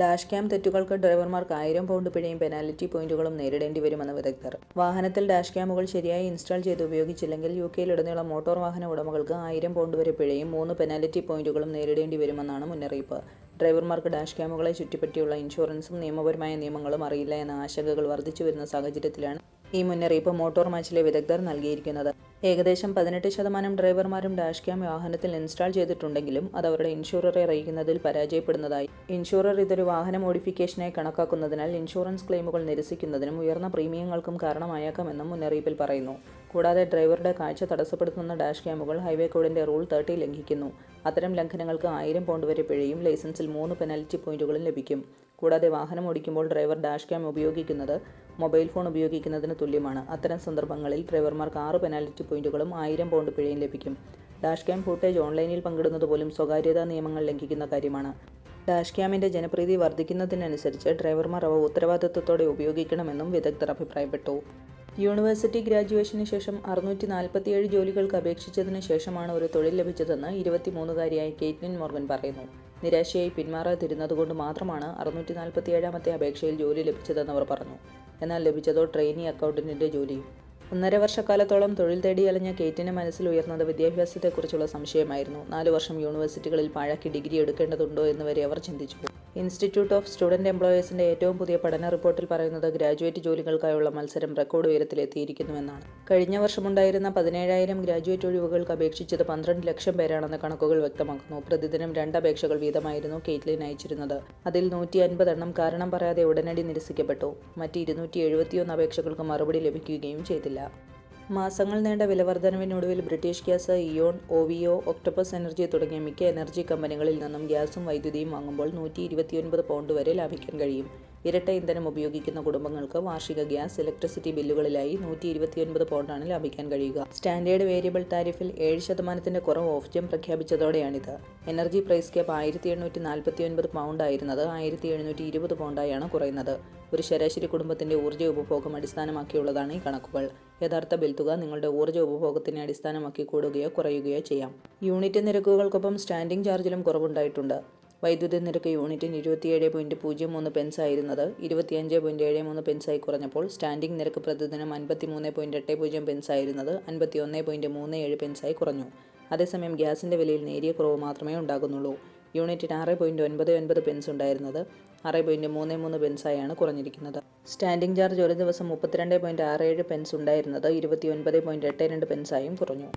Dash cam തെറ്റുകൾക്ക് ഡ്രൈവർമാർക്ക് ആയിരം pound പിഴയും penalty പോയിന്റുകളും നേരിടേണ്ടി വരുമെന്ന് വിദഗ്ധർ. വാഹനത്തിൽ ഡാഷ് ക്യാമുകൾ ശരിയായി ഇൻസ്റ്റാൾ ചെയ്ത് ഉപയോഗിച്ചില്ലെങ്കിൽ യു കെയിലുടനീളം മോട്ടോർ വാഹന ഉടമകൾക്ക് ആയിരം പൗണ്ട് വരെ പിഴയും മൂന്ന് പെനാൽറ്റി പോയിന്റുകളും നേരിടേണ്ടി വരുമെന്നാണ് മുന്നറിയിപ്പ്. ഡ്രൈവർമാർക്ക് ഡാഷ് ക്യാമുകളെ ചുറ്റിപ്പറ്റിയുള്ള ഇൻഷുറൻസും നിയമപരമായ നിയമങ്ങളും അറിയില്ല എന്ന ആശങ്കകൾ വർദ്ധിച്ചു വരുന്ന സാഹചര്യത്തിലാണ് ഈ മുന്നറിയിപ്പ് മോട്ടോർ മാച്ചിലെ വിദഗ്ധർ നൽകിയിരിക്കുന്നത്. ഏകദേശം പതിനെട്ട് ശതമാനം ഡ്രൈവർമാരും ഡാഷ് ക്യാം വാഹനത്തിൽ ഇൻസ്റ്റാൾ ചെയ്തിട്ടുണ്ടെങ്കിലും അത് അവരുടെ ഇൻഷുററെ അറിയിക്കുന്നതിൽ പരാജയപ്പെടുന്നതായി. ഇൻഷുറർ ഇതൊരു വാഹന മോഡിഫിക്കേഷനായി കണക്കാക്കുന്നതിനാൽ ഇൻഷുറൻസ് ക്ലെയിമുകൾ നിരസിക്കുന്നതിനും ഉയർന്ന പ്രീമിയങ്ങൾക്കും കാരണമായേക്കാമെന്നും മുന്നറിയിപ്പിൽ പറയുന്നു. കൂടാതെ ഡ്രൈവറുടെ കാഴ്ച തടസ്സപ്പെടുത്തുന്ന ഡാഷ് ക്യാമുകൾ ഹൈവേ കോഡിന്റെ റൂൾ തേർട്ടി ലംഘിക്കുന്നു. അത്തരം ലംഘനങ്ങൾക്ക് ആയിരം പൗണ്ട് വരെ പിഴയും ലൈസൻസിൽ മൂന്ന് പെനാൽറ്റി പോയിന്റുകളും ലഭിക്കും. കൂടാതെ വാഹനം ഓടിക്കുമ്പോൾ ഡ്രൈവർ ഡാഷ് ക്യാം ഉപയോഗിക്കുന്നത് മൊബൈൽ ഫോൺ ഉപയോഗിക്കുന്നതിന് തുല്യമാണ്. അത്തരം സന്ദർഭങ്ങളിൽ ഡ്രൈവർമാർക്ക് ആറ് പെനാൽറ്റി പോയിന്റുകളും ആയിരം പൗണ്ട് പിഴയും ലഭിക്കും. ഡാഷ് ക്യാം ഫുട്ടേജ് ഓൺലൈനിൽ പങ്കിടുന്നത് പോലും സ്വകാര്യതാ നിയമങ്ങൾ ലംഘിക്കുന്ന കാര്യമാണ്. ഡാഷ് ക്യാമിന്റെ ജനപ്രീതി വർദ്ധിക്കുന്നതിനനുസരിച്ച് ഡ്രൈവർമാർ അവ ഉത്തരവാദിത്വത്തോടെ ഉപയോഗിക്കണമെന്നും വിദഗ്ധർ അഭിപ്രായപ്പെട്ടു. യൂണിവേഴ്സിറ്റി ഗ്രാജുവേഷന് ശേഷം അറുന്നൂറ്റി നാൽപ്പത്തിയേഴ് ജോലികൾക്ക് അപേക്ഷിച്ചതിന് ശേഷമാണ് ഒരു തൊഴിൽ ലഭിച്ചതെന്ന് ഇരുപത്തിമൂന്നുകാരിയായ കേറ്റ്ലിൻ മോർഗൻ പറയുന്നു. നിരാശയായി പിന്മാറാതിരുന്നതുകൊണ്ട് മാത്രമാണ് അറുന്നൂറ്റി നാൽപ്പത്തിയേഴാമത്തെ അപേക്ഷയിൽ ജോലി ലഭിച്ചതെന്ന് അവർ പറഞ്ഞു. എന്നാൽ ലഭിച്ചതോ ട്രെയിനി അക്കൗണ്ടന്റിന്റെ ജോലിയും ഒന്നര വർഷക്കാലത്തോളം തൊഴിൽ തേടി അലഞ്ഞ കേറ്റിന് മനസ്സിൽ ഉയർന്നത് വിദ്യാഭ്യാസത്തെക്കുറിച്ചുള്ള സംശയമായിരുന്നു. നാലു വർഷം യൂണിവേഴ്സിറ്റികളിൽ പാഴാക്കി ഡിഗ്രി എടുക്കേണ്ടതുണ്ടോ എന്ന് വരെ അവർ ചിന്തിച്ചു. ഇൻസ്റ്റിറ്റ്യൂട്ട് ഓഫ് സ്റ്റുഡന്റ് എംപ്ലോയേഴ്സിന്റെ ഏറ്റവും പുതിയ പഠന റിപ്പോർട്ടിൽ പറയുന്നത് ഗ്രാജുവേറ്റ് ജോലികൾക്കായുള്ള മത്സരം റെക്കോർഡ് ഉയരത്തിലെത്തിയിരിക്കുന്നുവെന്നാണ്. കഴിഞ്ഞ വർഷമുണ്ടായിരുന്ന പതിനേഴായിരം ഗ്രാജുവേറ്റ് ഒഴിവുകൾക്ക് അപേക്ഷിച്ചത് പന്ത്രണ്ട് ലക്ഷം പേരാണെന്ന് കണക്കുകൾ വ്യക്തമാക്കുന്നു. പ്രതിദിനം രണ്ട് അപേക്ഷകൾ വീതമായിരുന്നു കെയ്റ്റ്ലിൻ അയച്ചിരുന്നത്. അതിൽ നൂറ്റി അൻപതെണ്ണം കാരണം പറയാതെ ഉടനടി നിരസിക്കപ്പെട്ടു. മറ്റ് ഇരുന്നൂറ്റി എഴുപത്തിയൊന്ന് അപേക്ഷകൾക്ക് മറുപടി ലഭിക്കുകയും ചെയ്തില്ല. മാസങ്ങൾ നീണ്ട വിലവർധനവിനൊടുവിൽ British Gas Eon Ovo Octopus Energy തുടങ്ങിയ മിക്ക എനർജി കമ്പനികളിൽ നിന്നും ഗ്യാസും വൈദ്യുതിയും വാങ്ങുമ്പോൾ നൂറ്റി പൗണ്ട് വരെ ലാഭിക്കാൻ കഴിയും. ഇരട്ട ഇന്ധനം ഉപയോഗിക്കുന്ന കുടുംബങ്ങൾക്ക് വാർഷിക ഗ്യാസ് ഇലക്ട്രിസിറ്റി ബില്ലുകളിലായി നൂറ്റി ഇരുപത്തിയൊൻപത് പൗണ്ടാണ് ലാഭിക്കാൻ കഴിയുക. സ്റ്റാൻഡേർഡ് വേരിയബിൾ താരിഫിൽ ഏഴ് ശതമാനത്തിന്റെ കുറവ് ഓഫ്ജം പ്രഖ്യാപിച്ചതോടെയാണിത്. എനർജി പ്രൈസ് ക്യാപ്പ് ആയിരത്തി എണ്ണൂറ്റി നാൽപ്പത്തി ഒൻപത് പൗണ്ട് ആയിരുന്നത് ആയിരത്തി എഴുന്നൂറ്റി ഇരുപത് പൗണ്ടായാണ് കുറയുന്നത്. ഒരു ശരാശരി കുടുംബത്തിന്റെ ഊർജ ഉപഭോഗം അടിസ്ഥാനമാക്കിയുള്ളതാണ് ഈ കണക്കുകൾ. യഥാർത്ഥ ബിൽ തുക നിങ്ങളുടെ ഊർജ ഉപഭോഗത്തിനെ അടിസ്ഥാനമാക്കി കൂടുകയോ കുറയുകയോ ചെയ്യാം. യൂണിറ്റ് നിരക്കുകൾക്കൊപ്പം സ്റ്റാൻഡിംഗ് ചാർജിലും കുറവുണ്ടായിട്ടുണ്ട്. വൈദ്യുതി നിരക്ക് യൂണിറ്റിന് ഇരുപത്തിയേഴ് പോയിന്റ് പൂജ്യം മൂന്ന് പെൻസ് ആയിരുന്നത്. ഇരുപത്തിയഞ്ച് പോയിന്റ് ഏഴ് മൂന്ന് പെൻസായി കുറഞ്ഞപ്പോൾ സ്റ്റാൻഡിംഗ് നിരക്ക് പ്രതിദിനം അൻപത്തി മൂന്ന് പോയിന്റ് എട്ട് പൂജ്യം പെൻസ് ആയിരുന്നത് അൻപത്തി ഒന്ന് പോയിന്റ് മൂന്ന് ഏഴ് പെൻസായി കുറഞ്ഞു. അതേസമയം ഗ്യാസിന്റെ വിലയിൽ നേരിയ കുറവ് മാത്രമേ ഉണ്ടാകുന്നുള്ളൂ. യൂണിറ്റിന് ആറ് പോയിന്റ് ഒൻപത് ഒൻപത് പെൻസ് ഉണ്ടായിരുന്നത് ആറ് പോയിന്റ് മൂന്ന് മൂന്ന് പെൻസായാണ് കുറഞ്ഞിരിക്കുന്നത്. സ്റ്റാൻഡിംഗ് ചാർജ് ഒരു ദിവസം മുപ്പത്തിരണ്ട് പോയിന്റ് ആറ് ഏഴ് പെൻസ് ഉണ്ടായിരുന്നത് ഇരുപത്തി ഒൻപത് പോയിന്റ് എട്ട് രണ്ട് പെൻസായും കുറഞ്ഞു.